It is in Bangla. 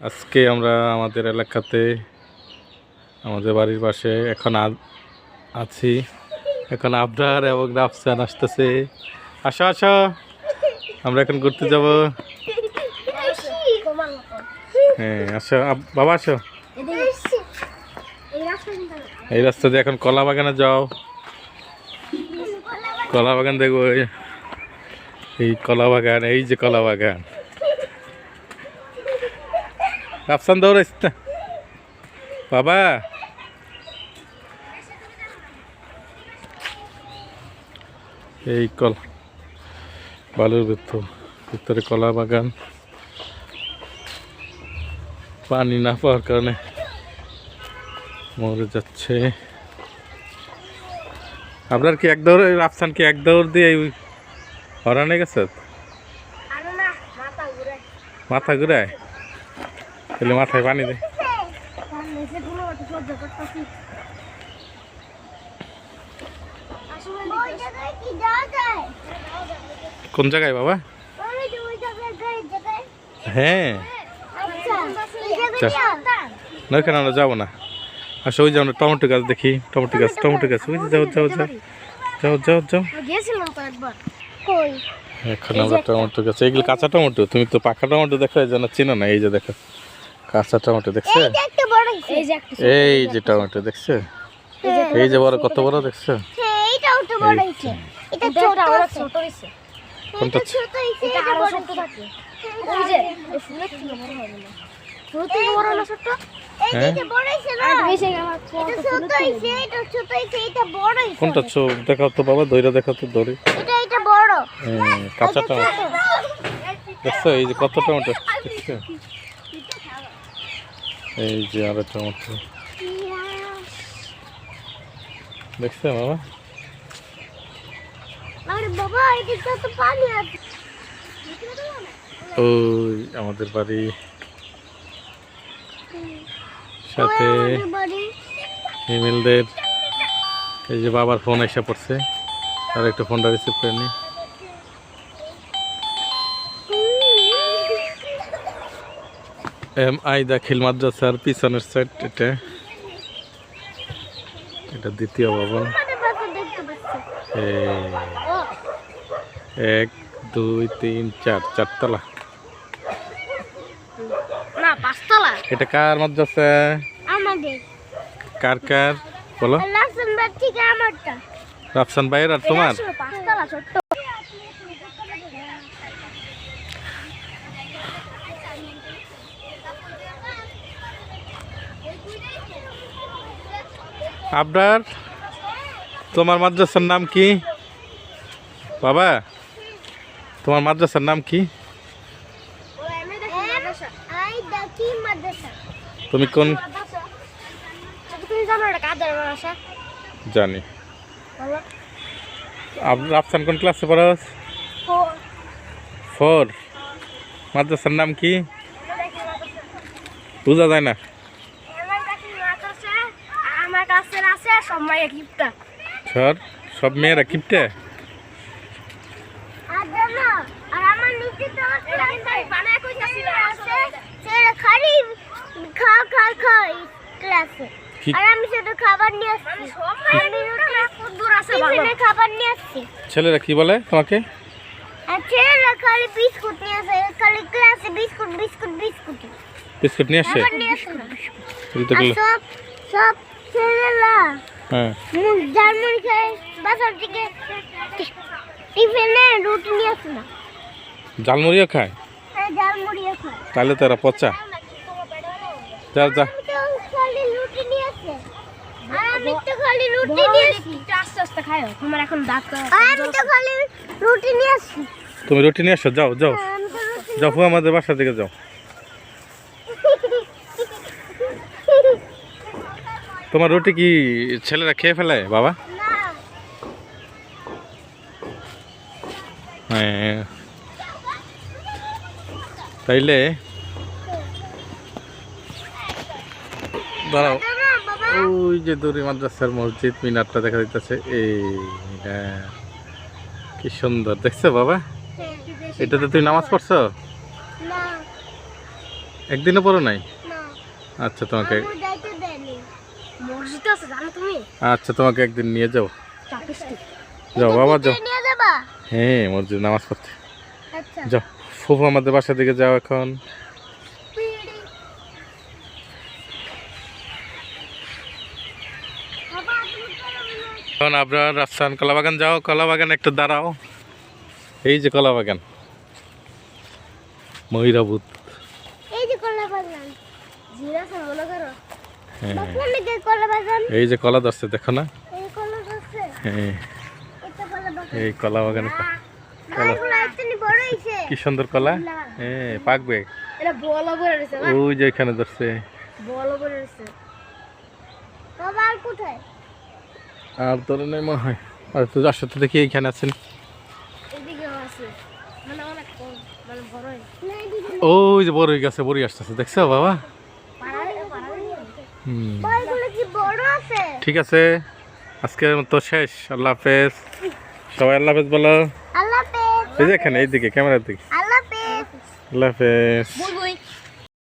আজকে আমরা আমাদের এলাকাতে, আমাদের বাড়ির পাশে এখন আছি। এখন আবরার এবং রাফসান আসতেছে। আসো আসো। আমরা এখন ঘুরতে যাব। হ্যাঁ আসো। বাবা, আসো। এই রাস্তা দিয়ে এখন কলা বাগানে যাও। কলা বাগান দেখব। এই কলা বাগান, এই যে কলা বাগান। রাফসান দৌড়াইস না বাবা। এই কল বালুর ভিতর ভিতরে কলা বাগান। পানি না পাওয়ার কারণে মরে যাচ্ছে। আপনার কি এক দৌড় রাফসান কি এক দৌড় দিয়ে হরানে গেছে? মাথা ঘুরায়? তাহলে মাথায় পানি দে। কোন জায়গায় বাবা? হ্যাঁ। না কেন আমরা যাব না। আসো ওই যে আমরা টমেটো গাছ দেখি। টমেটো গাছ টমেটো গাছ। ওই যে যাও যাও যাও। যাও যাও যাও। এখন আমরা টমেটো গাছ। এইগুলো কাঁচা টমেটো? তুমি তো পাকা টমেটো দেখো এই জন্য চিনো না। এই যে দেখো। কাঁচা টমেটো দেখছে? এই যে একটা বড় এই যে একটা এই যে টমেটো দেখছে? এই যে বড় কত বড় দেখছ। এইটাও তো বড় হইছে এটা ছোট আরও আছে ছোট হইছে কোনটা যে হ্যাঁ? এটা বড় হইছে না? আর বেশি আমার এটা ছোট হইছে এটা ছোট হইছে এটা বড় হইছে কোনটা চো দেখাও তো বাবা দইরা দেখাও তো দড়ি। এটা এটা বড়। হ্যাঁ, কাঁচা টমেটো। দেখছ এই যে কত টমেটো দেখছ? এই যে আরও টমেটো দেখছ বাবা ওই আমাদের বাড়ি। সাথে হিমেলদের এই যে বাবার ফোন এসে পড়ছে। আর একটু ফোনটা রিসিভ করে এম আই দাখিল মাদ্রাসার পিছনের সাইড এটা এটা দ্বিতীয় ভবন। এক দুই তিন চার চারতলা। এটা কার মাদ্রাসা? কার কার? বলো। রাফসান ভাইয়ের আর তোমার? পাঁচতলা ছোট্ট আবরার, তোমার মাদ্রাসার নাম কি? বাবা, তোমার মাদ্রাসার নাম কি? তুমি কোন জানো। রাফসান কোন ক্লাসে পড়াস ফোর। মাদ্রাসার নাম কি? বোঝা যায় না আমার কাছে মাদ্রাসা আছে সব মায়ের গিফটটা সর সব মেয়েরা কিপটে? আর আমার নিচে তো বানায় কইতাছি আছে। সেটা খালি খা খা খাই ক্লাসে আর আমি শুধু খাবার নিয়ে আসছি। মানে আমি খাবার নিয়ে আসছি। ছেলেরা কি বলে তোমাকে? আর ছেলেরা খালি বিস্কুট নিয়ে আসে খালি ক্লাসে বিস্কুট বিস্কুট বিস্কুট। বিস্কুট নিয়ে আসে। সব সব ছেলেরা। হ্যাঁ। মুখ জার্মান খেয়ে বাসার থেকে টি- টিফিনে রুটি নিয়ে আসে না। জালমুড়িও খায়? আর ঝালমুড়িও খায়। তাহলে তারা পচা। যা যা। আমি তো খালি রুটি নিয়ে আসে। আর আমি তো খালি রুটি নিয়ে আসি। আস্তে আস্তে খাও তোমার এখন দাঁত আমি তো খালি রুটি নিয়ে আসি। তুমি রুটি নিয়ে আসো যাও যাও। রুটি যাও আমাদের বাসা থেকে যাও। তোমার রুটি কি ছেলেরা খেয়ে ফেলে বাবা? হ্যাঁ। তাইলে দাঁড়াও। ওই যে দড়ি মাদ্রাসার মসজিদ মিনারটা দেখা যাইতেছে। এই কি সুন্দর। দেখছ বাবা? এটাতে তুই নামাজ পড়ছো? একদিনও পড়ো নাই? আচ্ছা তোমাকে আম্মু যাইতে দেয়নি মসজিদ আছে জানো তুমি? আচ্ছা তোমাকে একদিন নিয়ে যাও। যাও বাবা যাও। তুই নিয়ে যাবা? হ্যাঁ মসজিদ নামাজ পড়তে। আচ্ছা। যাও ফুফু আমাদের বাসা দিকে যাও এখন। পিড়ি। বাবা তুমি এখন আপনার রাস্তান কলা বাগান যাও কলা বাগান একটু দাঁড়াও। এই যে কলা বাগান ময়ূরাবুত। এই যে কলা বাগান জিরা মনে করো। হ্যাঁ। এই যে কলা ধরছে দেখো না। এই কলা হ্যাঁ। বাগান। কি সুন্দর কলা? হ্যাঁ পাকবে। ওই যে এখানে ধরছে। আর ধরে নেই মনে হয়। আর তো আসলে তো দেখি এইখানে আছেন। মানে মানে ওই যে বড়ই গাছে বড়ি আসতেছে। দেখছ বাবা পাড়ায় পাড়ায় হুম বইগুলো কি বড় আছে ঠিক আছে আজকের মতো শেষ। আল্লাহ হাফেজ। সবাই আল্লাহ হাফেজ বলো। এই যে এখানে এইদিকে ক্যামেরার দিকে। আল্লাহ হাফেজ। আল্লাহ হাফেজ।